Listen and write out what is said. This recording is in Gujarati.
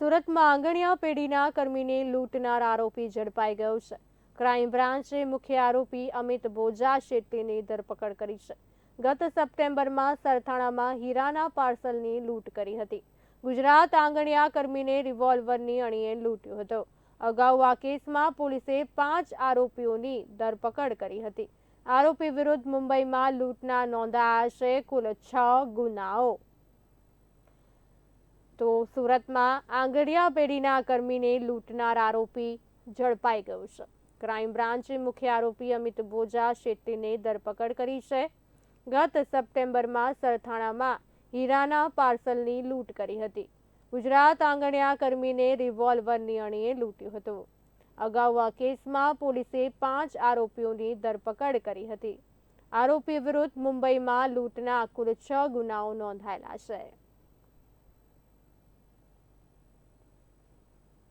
સુરતમાં આંગણિયા પેઢીના કર્મીને લૂંટનાર આરોપી ઝડપાઈ ગયો છે. ક્રાઇમ બ્રાન્ચે મુખ્ય આરોપી અમિત બોજા શેટ્ટીની ધરપકડ કરી છે. ગત સપ્ટેમ્બરમાં સરથાણામાં હીરાના પાર્સલની લૂંટ કરી હતી. ગુજરાત આંગણિયા કર્મીને રિવોલ્વરની અણીએ લૂંટ્યો હતો. અગાઉ આ કેસમાં પોલીસે પાંચ આરોપીઓની ધરપકડ કરી હતી. આરોપી વિરુદ્ધ મુંબઈમાં લૂંટના નોંધાયા છે કુલ છ ગુનાઓ. તો સુરતમાં આંગડિયા પેઢીના કર્મીને લૂંટનાર આરોપી ઝડપાઈ ગયો છે. ક્રાઇમ બ્રાન્ચે મુખ્ય આરોપી અમિત બોજા શેટ્ટીને ધરપકડ કરી છે. ગત સપ્ટેમ્બરમાં સરથાણામાં હીરાના પાર્સલની લૂંટ કરી હતી. ગુજરાત આંગણિયા કર્મીને રિવોલ્વરની અણીએ લૂંટ્યું હતું. અગાઉ આ કેસમાં પોલીસે પાંચ આરોપીઓની ધરપકડ કરી હતી. આરોપી વિરુદ્ધ મુંબઈમાં લૂંટના કુલ છ ગુનાઓ નોંધાયેલા છે.